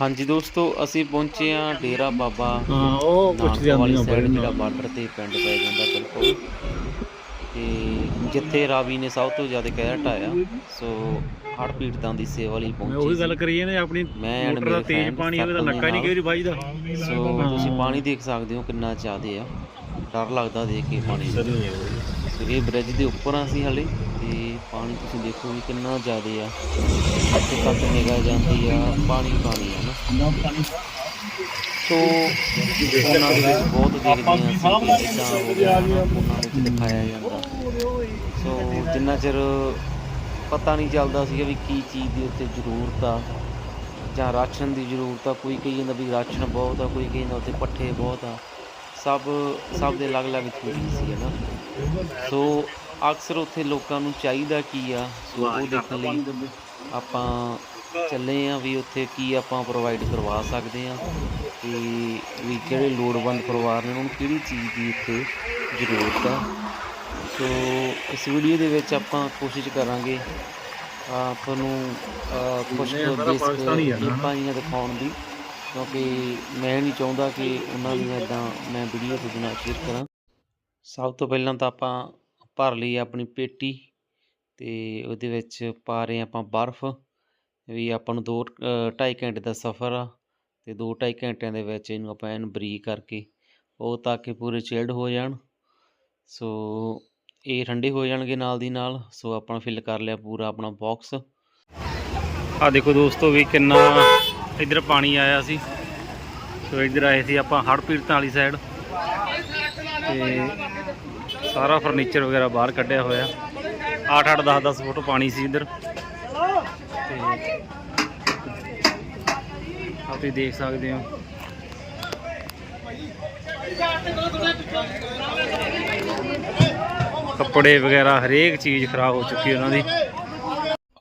ਹਾਂਜੀ ਦੋਸਤੋ ਅਸੀਂ ਪਹੁੰਚੇ ਆ ਡੇਰਾ ਬਾਬਾ ਹਾਂ ਉਹ ਕੁਛ ਜਾਂਦੀਆਂ ਸਾਈਡ ਬੜੇ ਜਿਹੜਾ ਬਾਰਡਰ ਤੇ ਪਿੰਡ ਪੈ ਜਾਂਦਾ ਬਿਲਕੁਲ। ਤੇ ਜਿੱਥੇ ਰਾਵੀ ਨੇ ਸਭ ਤੋਂ ਜ਼ਿਆਦਾ ਕਹਿਰ ਢਾਇਆ ਸੋ ਹੜ ਪੀੜਤਾਂ ਦੀ ਸੇਵਾ ਲਈ ਮੈਂ ਪਹੁੰਚੇ ਉਹੀ। ਗੱਲ ਕਰੀਏ ਨੇ ਆਪਣੀ ਮੋਟਰ ਦਾ ਮੇਰੇ ਤੇਜ਼ ਪਾਣੀ ਸਤਿਗੁਰੂ ਨੱਕਾ ਨਹੀਂ। ਕਈ ਵਾਰੀ ਵੱਜਦਾ ਸੋ ਤੁਸੀਂ। ਪਾਣੀ ਦੇਖ ਸਕਦੇ ਹੋ ਕਿੰਨਾ ਜ਼ਿਆਦੇ ਆ। ਡਰ ਲੱਗਦਾ ਦੇਖ ਕੇ ਪਾਣੀ ਸੋ ਇਹ ਬ੍ਰਿਜ ਦੇ ਉੱਪਰ ਆ ਹਲੇ। ਤੇ ਪਾਣੀ ਤੁਸੀਂ ਦੇਖੋ ਵੀ ਕਿੰਨਾ ਜ਼ਿਆਦਾ ਆ। ਇੱਥੇ ਤੱਕ ਨਿਗਾਹ ਜਾਂਦੀ ਆ, ਪਾਣੀ ਪਾਣੀ ਆ ਨਾ। ਸੋ ਉਹਨਾਂ ਦੇ ਵਿੱਚ ਬਹੁਤ ਦੇਖਦੇ ਹਾਂ ਅਸੀਂ ਕਿ ਹੋ ਗਿਆ, ਉਹਨਾਂ ਵਿੱਚ ਦਿਖਾਇਆ ਜਾਂਦਾ। ਸੋ ਜਿੰਨਾ ਚਿਰ ਪਤਾ ਨਹੀਂ ਚੱਲਦਾ ਸੀਗਾ ਵੀ ਕੀ ਚੀਜ਼ ਦੀ ਉੱਤੇ ਜ਼ਰੂਰਤ ਆ, ਜਾਂ ਰਾਸ਼ਨ ਦੀ ਜ਼ਰੂਰਤ ਆ, ਕੋਈ ਕਹੀ ਜਾਂਦਾ ਵੀ ਰਾਸ਼ਨ ਬਹੁਤ ਆ, ਕੋਈ ਕਹੀ ਜਾਂਦਾ ਉੱਥੇ ਪੱਠੇ ਬਹੁਤ ਆ। ਸਭ ਸਭ ਦੇ ਅਲੱਗ-ਅਲੱਗ ਚੀਜ਼ ਸੀ ਨਾ। ਸੋ ਅਕਸਰ ਉੱਥੇ ਲੋਕਾਂ ਨੂੰ ਚਾਹੀਦਾ ਕੀ ਆ ਸੋ ਉਹ ਦੇਖਣ ਲਈ ਆਪਾਂ ਚੱਲੇ ਆ ਵੀ ਉੱਥੇ ਕੀ ਆਪਾਂ ਪ੍ਰੋਵਾਈਡ ਕਰਵਾ ਸਕਦੇ ਆ ਤੇ ਵੀ ਜਿਹੜੇ ਲੋੜਵੰਦ ਪਰਿਵਾਰ ਨੇ ਉਹਨਾਂ ਨੂੰ ਕਿਹੜੀ ਚੀਜ਼ ਦੀ ਇੱਥੇ ਜ਼ਰੂਰਤ ਆ। ਸੋ ਇਸ ਵੀਡੀਓ ਦੇ ਵਿੱਚ ਆਪਾਂ ਕੋਸ਼ਿਸ਼ ਕਰਾਂਗੇ ਤੁਹਾਨੂੰ ਨਾ। ਕਲਿੱਪਾਂ ਜਿਹੀਆਂ ਦਿਖਾਉਣ ਦੀ ਕਿਉਂਕਿ ਮੈਂ ਨਹੀਂ ਚਾਹੁੰਦਾ ਕਿ ਉਹਨਾਂ ਨੂੰ ਇਦਾਂ ਮੈਂ ਵੀਡੀਓ ਤੁਹਾਡੇ ਨਾਲ ਸ਼ੇਅਰ ਕਰਾਂ। ਸਭ ਤੋਂ ਪਹਿਲਾਂ ਤਾਂ ਆਪਾਂ ਭਰ ਲਈ ਆਪਣੀ ਪੇਟੀ ਅਤੇ ਉਹਦੇ ਵਿੱਚ ਪਾ ਰਹੇ ਆਪਾਂ ਬਰਫ਼ ਵੀ ਆਪਾਂ ਨੂੰ ਦੋ ਢਾਈ ਘੰਟੇ ਦਾ ਸਫ਼ਰ ਆ ਅਤੇ ਦੋ ਢਾਈ ਘੰਟਿਆਂ ਦੇ ਵਿੱਚ ਇਹਨੂੰ ਆਪਾਂ ਐਨ ਬਰੀਕ ਕਰਕੇ ਉਹ ਤਾਂ ਕਿ ਪੂਰੇ ਚਿਲਡ ਹੋ ਜਾਣ। ਸੋ ਇਹ ਠੰਡੇ ਹੋ ਜਾਣਗੇ ਨਾਲ ਦੀ ਨਾਲ। ਸੋ ਆਪਾਂ ਫਿਲ ਕਰ ਲਿਆ ਪੂਰਾ ਆਪਣਾ ਬਾਕਸ ਆ ਦੇਖੋ ਦੋਸਤੋ ਵੀ ਕਿੰਨਾ ਇੱਧਰ ਪਾਣੀ ਆਇਆ ਸੀ। ਸੋ ਇੱਧਰ ਆਏ ਸੀ ਆਪਾਂ ਹੜ੍ਹ ਪੀੜਤਾਂ ਵਾਲੀ ਸਾਈਡ ਤੇ ਸਾਰਾ ਫਰਨੀਚਰ ਵਗੈਰਾ ਬਾਹਰ ਕੱਢਿਆ ਹੋਇਆ। 8 8 10 10 ਫੁੱਟ ਪਾਣੀ ਸੀ ਇੱਧਰ। ਤੇ ਆ ਤੁਸੀਂ ਦੇਖ ਸਕਦੇ ਹੋ। ਕੱਪੜੇ ਵਗੈਰਾ ਹਰੇਕ ਚੀਜ਼ ਖਰਾਬ ਹੋ ਚੁੱਕੀ ਉਹਨਾਂ ਦੀ।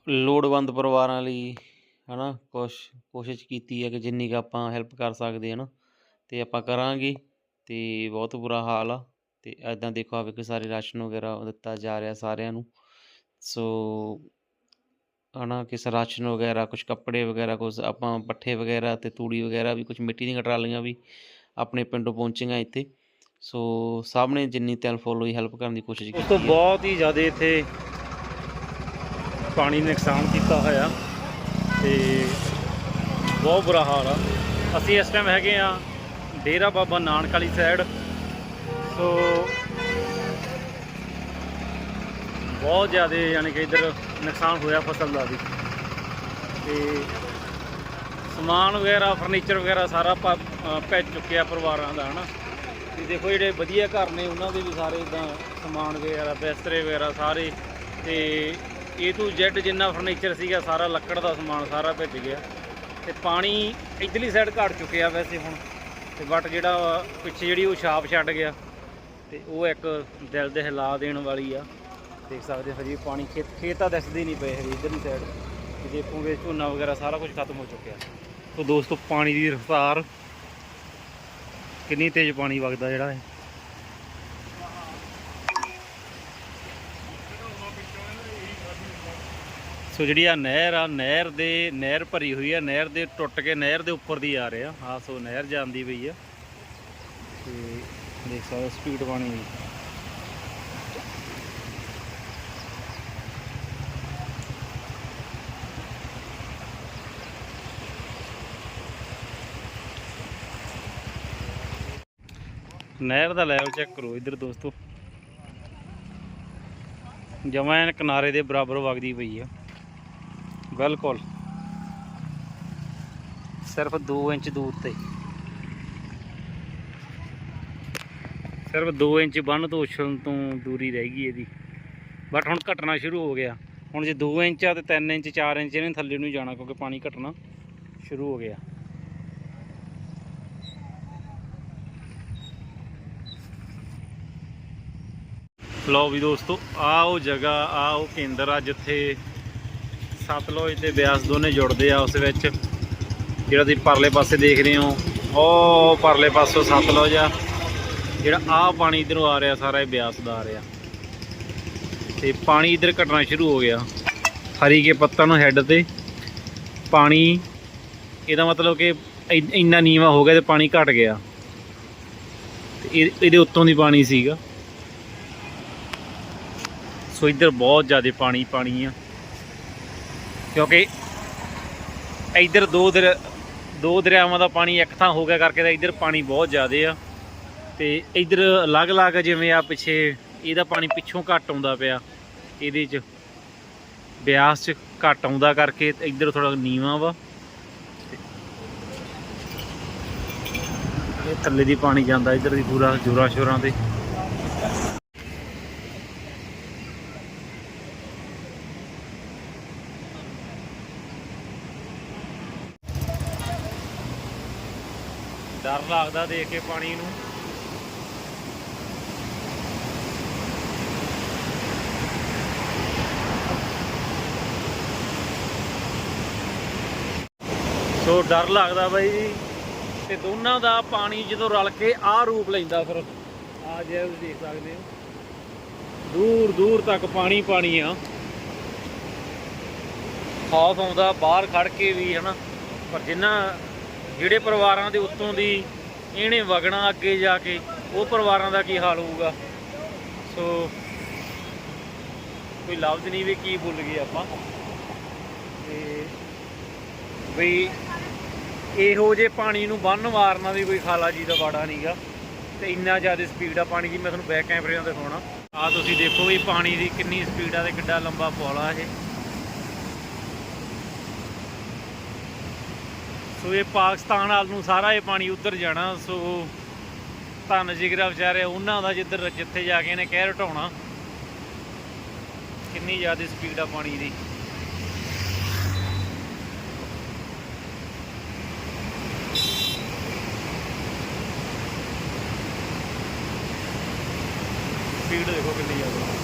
ਲੋੜਵੰਦ ਪਰਿਵਾਰਾਂ ਲਈ, ਹਨਾ ਕੁਛ ਕੋਸ਼ਿਸ਼ ਕੀਤੀ ਹੈ ਕਿ ਜਿੰਨੀ ਕੁ ਆਪਾਂ ਹੈਲਪ ਕਰ ਸਕਦੇ ਹਾਂ ਨਾ ਤੇ ਆਪਾਂ ਕਰਾਂਗੇ, ਤੇ ਬਹੁਤ ਬੁਰਾ ਹਾਲ ਆ। ਤੇ ਐਦਾਂ ਦੇਖੋ ਆ ਵੇਖੋ ਸਾਰੇ ਰਾਸ਼ਨ ਵਗੈਰਾ ਦਿੱਤਾ ਜਾ ਰਿਹਾ ਸਾਰਿਆਂ ਨੂੰ। ਸੋ ਹਨਾ ਕਿਸ ਰਾਸ਼ਨ ਵਗੈਰਾ ਕੁਝ ਕੱਪੜੇ ਵਗੈਰਾ ਕੁਝ ਆਪਾਂ ਪੱਠੇ ਵਗੈਰਾ ਤੇ ਤੂੜੀ ਵਗੈਰਾ ਵੀ ਕੁਝ ਮਿੱਟੀ ਦੀਆਂ ਟਰਾਲੀਆਂ ਵੀ ਆਪਣੇ ਪਿੰਡੋਂ ਪਹੁੰਚੀਆਂ ਇੱਥੇ। ਸੋ ਸਭ ਨੇ ਜਿੰਨੀ ਤਿਲ ਫੁੱਲ ਹੋਈ ਹੈਲਪ ਕਰਨ ਦੀ ਕੋਸ਼ਿਸ਼ ਉਸ ਕੀਤੀ ਤੋਂ ਹੈ। ਬਹੁਤ ਹੀ ਜ਼ਿਆਦਾ ਇੱਥੇ ਪਾਣੀ ਨੇ ਨੁਕਸਾਨ ਕੀਤਾ ਹੋਇਆ ਤੇ ਬਹੁਤ ਬੁਰਾ ਹਾਲ ਆ। ਅਸੀਂ ਇਸ ਟਾਈਮ ਹੈਗੇ ਆ ਡੇਰਾ ਬਾਬਾ ਨਾਨਕ ਵਾਲੀ ਸਾਈਡ ਸੋ ਬਹੁਤ ਜ਼ਿਆਦਾ ਯਾਨੀ ਕਿ ਇੱਧਰ ਨੁਕਸਾਨ ਹੋਇਆ ਫਸਲ ਦਾ ਵੀ। ਤੇ ਸਮਾਨ ਵਗੈਰਾ ਫਰਨੀਚਰ ਵਗੈਰਾ ਸਾਰਾ ਭੱਜ ਭਿੱਜ ਚੁੱਕਿਆ ਪਰਿਵਾਰਾਂ ਦਾ, ਹਨਾ? ਤੇ ਦੇਖੋ ਜਿਹੜੇ ਵਧੀਆ ਘਰ ਨੇ, ਉਹਨਾਂ ਦੇ ਵੀ ਸਾਰੇ ਇਦਾਂ ਸਮਾਨ ਵਗੈਰਾ, ਬਿਸਤਰੇ ਵਗੈਰਾ ਸਾਰੇ। ਤੇ A to Z ਜਿੰਨਾ ਫਰਨੀਚਰ ਸੀਗਾ, ਸਾਰਾ ਲੱਕੜ ਦਾ ਸਮਾਨ ਸਾਰਾ ਭਿੱਜ ਗਿਆ। ਤੇ ਪਾਣੀ ਇਧਰਲੀ ਸਾਈਡ ਘਟ ਚੁੱਕਿਆ ਵੈਸੇ ਹੁਣ। ਤੇ ਬਟ ਜਿਹੜਾ ਪਿੱਛੇ ਜਿਹੜੀ ਉਹ ਛਾਪ ਛੱਡ ਗਿਆ। ਤੇ ਉਹ ਇੱਕ ਦਿਲ ਦੇ ਹਿਲਾ ਦੇਣ ਵਾਲੀ ਆ। ਦੇਖ ਸਕਦੇ ਹਜੇ ਪਾਣੀ ਖੇਤ ਖੇਤ ਤਾਂ ਦਿਸਦੇ ਨਹੀਂ ਪਏ ਹਜੇ ਇਧਰਲੀ ਸਾਈਡ ਤੇ ਦੇਖੋਗੇ ਝੋਨਾ ਵਗੈਰਾ ਸਾਰਾ ਕੁਝ ਖਤਮ ਹੋ ਚੁੱਕਿਆ। ਸੋ ਦੋਸਤੋ, ਪਾਣੀ ਦੀ ਰਫ਼ਤਾਰ ਕਿੰਨੀ ਤੇਜ਼ ਪਾਣੀ ਵਗਦਾ ਜਿਹੜਾ ਹੈ ਸੋ ਜਿਹੜੀ ਆ ਨਹਿਰ ਆ, ਨਹਿਰ ਦੇ, ਨਹਿਰ ਭਰੀ ਹੋਈ ਆ, ਨਹਿਰ ਦੇ ਟੁੱਟ ਕੇ ਨਹਿਰ ਦੇ ਉੱਪਰ ਦੀ ਆ ਰਿਹਾ ਆ। ਸੋ ਨਹਿਰ ਜਾਂਦੀ ਪਈ ਆ। ਤੇ ਦੇਖ ਸਕਦੇ ਸਪੀਡ ਪਾਣੀ ਦੀ। ਨਹਿਰ ਦਾ ਲੈਵਲ ਚੈੱਕ ਕਰੋ ਇੱਧਰ ਦੋਸਤੋ। ਜਮਾਂ ਐਨ ਕਿਨਾਰੇ ਦੇ ਬਰਾਬਰ ਵਗਦੀ ਪਈ ਆ। ਬਿਲਕੁਲ। ਸਿਰਫ 2 ਇੰਚ ਦੂਰ ਤੇ। ਸਿਰਫ 2 ਇੰਚ ਬੰਨ ਤੋਂ ਉਛਲਣ ਤੋਂ ਦੂਰੀ ਰਹਿ ਗਈ ਇਹਦੀ। ਬਟ ਹੁਣ ਘਟਣਾ ਸ਼ੁਰੂ ਹੋ ਗਿਆ। ਹੁਣ ਜੇ 2 ਇੰਚ ਆ ਤੇ 3 ਇੰਚ 4 ਇੰਚ ਇਹਨੇ ਥੱਲੇ ਨੂੰ ਜਾਣਾ ਕਿਉਂਕਿ ਪਾਣੀ ਘਟਣਾ ਸ਼ੁਰੂ ਹੋ ਗਿਆ। ਲਓ ਵੀ ਦੋਸਤੋ ਆ ਉਹ ਜਗ੍ਹਾ ਆ ਉਹ ਕੇਂਦਰ ਆ ਜਿੱਥੇ ਸਤਲੁਜ ਤੇ ਬਿਆਸ ਦੋਨੇ ਜੁੜਦੇ ਆ ਉਸ ਵਿੱਚ। ਜਿਹੜਾ ਤੁਸੀਂ ਪਰਲੇ ਪਾਸੇ ਦੇਖ ਰਹੇ ਹੋ, ਉਹ ਪਰਲੇ ਪਾਸੋਂ ਸਤਲੁਜ ਆ। ਜਿਹੜਾ ਆ ਪਾਣੀ ਇਧਰੋਂ ਆ ਰਿਹਾ, ਸਾਰਾ ਇਹ ਬਿਆਸ ਦਾ ਆ ਰਿਹਾ। ਤੇ ਪਾਣੀ ਇਧਰ ਘਟਣਾ ਸ਼ੁਰੂ ਹੋ ਗਿਆ। ਹਰੀ ਕੇ ਪੱਤਾਂ ਨੂੰ ਹੈੱਡ ਤੇ। ਪਾਣੀ, ਇਹਦਾ ਮਤਲਬ ਕਿ ਇੰਨਾ ਨੀਵਾ ਹੋ ਗਿਆ ਤੇ ਪਾਣੀ ਘਟ ਗਿਆ। ਤੇ ਇਹ- ਇਹਦੇ ਉੱਤੋਂ ਦੀ ਪਾਣੀ ਸੀਗਾ। ਸੋ ਇੱਧਰ ਬਹੁਤ ਜ਼ਿਆਦਾ ਪਾਣੀ ਪਾਣੀ ਆ। ਕਿਉਂਕਿ ਇੱਧਰ ਦੋ ਦਰ ਦੋ ਦਰਿਆਵਾਂ ਦਾ ਪਾਣੀ ਇੱਕ ਥਾਂ ਹੋ ਗਿਆ ਕਰਕੇ ਤਾਂ ਇੱਧਰ ਪਾਣੀ ਬਹੁਤ ਜ਼ਿਆਦਾ ਆ। ਤੇ ਇੱਧਰ ਅਲੱਗ-ਅਲੱਗ ਜਿਵੇਂ ਆ ਪਿੱਛੇ, ਇਹਦਾ ਪਾਣੀ ਪਿੱਛੋਂ ਘੱਟ ਆਉਂਦਾ ਪਿਆ। ਇਹਦੇ 'ਚ ਬਿਆਸ 'ਚ ਘੱਟ ਆਉਂਦਾ ਕਰਕੇ ਤੇ ਇੱਧਰ ਥੋੜਾ ਨੀਵਾਂ ਵਾ। ਇਹ ਥੱਲੇ ਦੀ ਪਾਣੀ ਜਾਂਦਾ, ਇੱਧਰ ਦੀ ਪੂਰਾ ਜੋਰਾਂ ਸ਼ੋਰਾਂ ਤੇ। ਡਰ ਲੱਗਦਾ ਦੇਖ ਕੇ ਪਾਣੀ ਨੂੰ। ਸੋ ਡਰ ਲੱਗਦਾ ਬਾਈ ਜੀ। ਤੇ ਦੋਨਾਂ ਦਾ ਪਾਣੀ ਜਦੋਂ ਰਲ ਕੇ ਆਹ ਰੂਪ ਲੈਂਦਾ ਫਿਰ ਆ ਜੇ ਤੁਸੀਂ ਦੇਖ ਸਕਦੇ ਹੋ। ਦੂਰ ਦੂਰ ਤੱਕ ਪਾਣੀ ਪਾਣੀ ਆ। ਖੌਫ ਆਉਂਦਾ, ਬਾਹਰ ਖੜ ਕੇ ਵੀ ਹਨਾ। ਪਰ ਜਿੰਨਾ ਜਿਹੜੇ ਪਰਿਵਾਰਾਂ ਦੇ ਉੱਤੋਂ ਦੀ ਇਹਨੇ ਵਗਣਾ ਅੱਗੇ ਜਾ ਕੇ, ਉਹ ਪਰਿਵਾਰਾਂ ਦਾ ਕੀ ਹਾਲ ਹੋਊਗਾ? ਸੋ ਕੋਈ ਲਫ਼ਜ਼ ਨਹੀਂ ਵੀ ਕੀ ਭੁੱਲ ਗਏ ਆਪਾਂ। ਤੇ ਵੀ ਇਹੋ ਜੇ ਪਾਣੀ ਨੂੰ ਬੰਨ ਮਾਰਨਾ ਵੀ ਕੋਈ ਖਾਲਾ ਜੀ ਦਾ ਬਾੜਾ ਨਹੀਂਗਾ ਤੇ ਇੰਨਾ ਜ਼ਿਆਦਾ ਸਪੀਡ ਆ ਪਾਣੀ ਦੀ, ਮੈਂ ਤੁਹਾਨੂੰ ਬੈਕ ਕੈਮਰੇ ਨਾਲ ਦਿਖਾਉਣਾ। ਆ ਤੁਸੀਂ ਦੇਖੋ ਵੀ ਪਾਣੀ ਦੀ ਕਿੰਨੀ ਸਪੀਡ ਆ ਤੇ ਕਿੱਡਾ ਲੰਬਾ ਪੁਲ ਆ ਇਹ। ਸੋ ਇਹ ਪਾਕਿਸਤਾਨ ਵੱਲ ਨੂੰ ਸਾਰਾ ਇਹ ਪਾਣੀ ਉੱਧਰ ਜਾਣਾ। ਸੋ ਧੰਨ ਜਿਗਰਾ ਵਿਚਾਰੇ, ਉਹਨਾਂ ਦਾ ਜਿੱਧਰ ਜਿੱਥੇ ਜਾ ਕੇ ਇਹਨੇ ਕਹਿ ਢਾਉਣਾ, ਕਿੰਨੀ ਜ਼ਿਆਦਾ ਸਪੀਡ ਆ ਪਾਣੀ ਦੀ। ਸਪੀਡ ਦੇਖੋ ਕਿੰਨੀ ਜ਼ਿਆਦਾ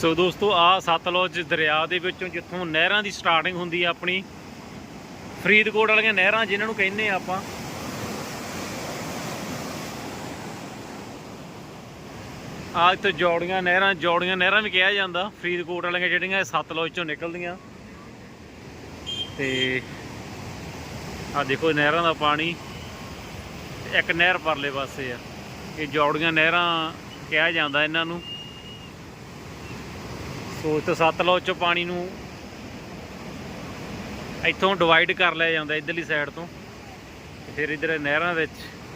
ਸੋ ਦੋਸਤੋ, ਆ ਸਤਲੁਜ ਦਰਿਆ ਦੇ ਵਿੱਚੋਂ ਜਿੱਥੋਂ ਨਹਿਰਾਂ ਦੀ ਸਟਾਰਟਿੰਗ ਹੁੰਦੀ ਆ ਆਪਣੀ, ਫਰੀਦਕੋਟ ਵਾਲੀਆਂ ਨਹਿਰਾਂ ਜਿਨ੍ਹਾਂ ਨੂੰ ਕਹਿੰਦੇ ਆ ਆਪਾਂ। ਆ ਇੱਥੇ ਜੋੜੀਆਂ ਨਹਿਰਾਂ ਜੋੜੀਆਂ ਨਹਿਰਾਂ ਵੀ ਕਿਹਾ ਜਾਂਦਾ, ਫਰੀਦਕੋਟ ਵਾਲੀਆਂ ਜਿਹੜੀਆਂ ਇਹ ਸਤਲੁਜ ਚੋਂ ਨਿਕਲਦੀਆਂ। ਤੇ ਆ ਦੇਖੋ ਨਹਿਰਾਂ ਦਾ ਪਾਣੀ, ਇੱਕ ਨਹਿਰ ਪਰਲੇ ਪਾਸੇ ਆ। ਇਹ ਜੋੜੀਆਂ ਨਹਿਰਾਂ ਕਿਹਾ ਜਾਂਦਾ ਇਹਨਾਂ ਨੂੰ। ਸੋ ਇੱਥੇ ਸਤਲੁਜ ਚੋਂ ਪਾਣੀ ਨੂੰ ਇੱਥੋਂ ਡਿਵਾਈਡ ਕਰ ਲਿਆ ਜਾਂਦਾ ਇਧਰਲੀ ਸਾਈਡ ਤੋਂ ਫਿਰ ਇਧਰ ਨਹਿਰਾਂ ਵਿੱਚ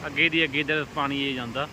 ਅੱਗੇ ਦੀ ਅੱਗੇ ਇਧਰ ਪਾਣੀ ਇਹ ਜਾਂਦਾ।